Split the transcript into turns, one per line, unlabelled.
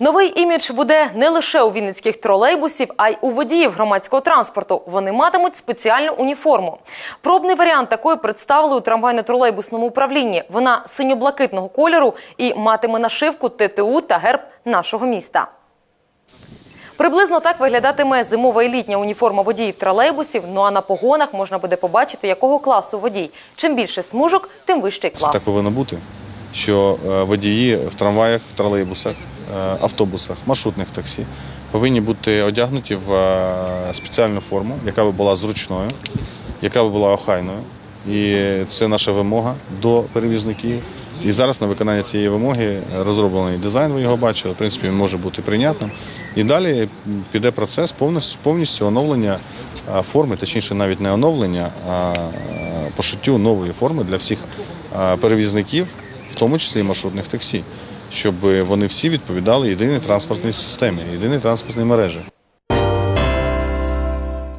Новий імідж буде не лише у вінницьких тролейбусів, а й у водіїв громадського транспорту. Вони матимуть спеціальну уніформу. Пробний варіант такої представили у трамвайно-тролейбусному управлінні. Вона синьо-блакитного кольору і матиме нашивку ТТУ та герб нашого міста. Приблизно так виглядатиме зимова і літня уніформа водіїв тролейбусів. Ну а на погонах можна буде побачити, якого класу водій. Чим більше смужок, тим вищий
Це
клас.
так повинно бути, що е, водії в трамваях, в тролейбусах, автобусах, маршрутних таксі повинні бути одягнуті в е, спеціальну форму, яка би була зручною, яка би була охайною. І це наша вимога до перевізників. І зараз на виконання цієї вимоги розроблений дизайн, ви його бачили. В принципі, він може бути прийнятним. І далі піде процес повністю, повністю оновлення е, форми, точніше, навіть не оновлення, а е, пошиттю нової форми для всіх е, перевізників, в тому числі і маршрутних таксі, щоб вони всі відповідали єдиній транспортній системі, єдиній транспортній мережі.